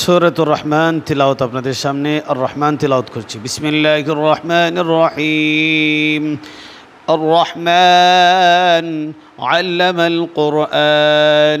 সূরাতুর রহমান তিলাওয়াত আপনাদের সামনে আর রহমান তিলাওয়াত করছি বিসমিল্লাহির রহমানির রহিম الرحمن علم القرآن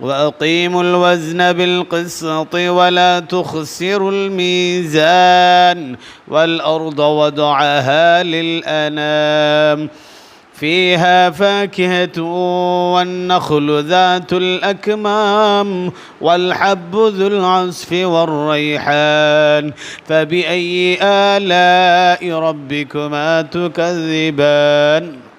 وأقيموا الوزن بالقسط ولا تخسروا الميزان والأرض وضعها للأنام فيها فاكهة والنخل ذات الأكمام والحب ذو العصف والريحان فبأي آلاء ربكما تكذبان